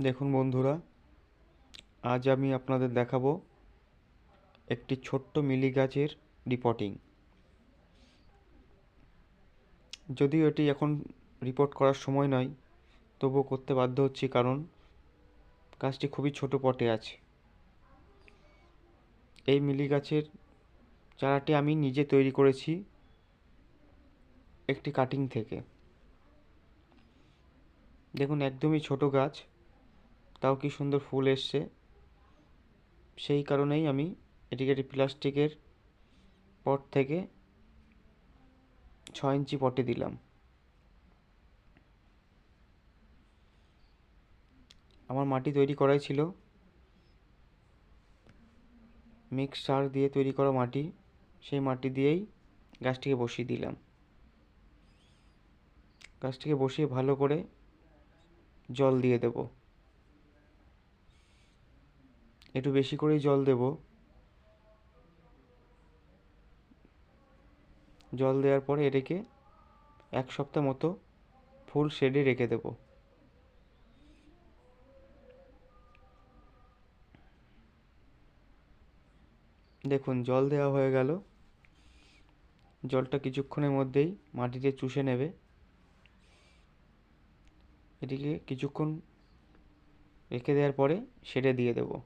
দেখুন বন্ধুরা, আজ আমি আপনাদের দেখাবো একটি ছোট্ট মিলি গাছের রিপোর্টিং যদিও এটি এখন রিপোর্ট করার সময় নয়, তবুও করতে বাধ্য হচ্ছি কারণ গাছটি খুবই ছোট পটে আছে। এই মিলি গাছের চারাটি আমি নিজে তৈরি করেছি একটি কাটিং থেকে। দেখুন, একদমই ছোট গাছ। তাও কি সুন্দর ফুল এসছে। সেই কারণেই আমি এটিকে একটি প্লাস্টিকের পট থেকে ছ ইঞ্চি পটে দিলাম। আমার মাটি তৈরি করাই ছিল। মিক্স সার দিয়ে তৈরি করা মাটি, সেই মাটি দিয়েই গাছটিকে বসিয়ে দিলাম। গাছটিকে বসিয়ে ভালো করে জল দিয়ে দেব। একটু বেশি করেই জল দেব। জল দেওয়ার পরে এটাকে এক সপ্তাহ মতো ফুল শেডে রেখে দেব। দেখুন, জল দেওয়া হয়ে গেল। জলটা কিছুক্ষণের মধ্যেই মাটিতে চুষে নেবে। এটিকে কিছুক্ষণ রেখে দেওয়ার পরে সেরে দিয়ে দেব।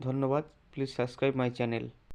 ধন্যবাদ। Please subscribe my channel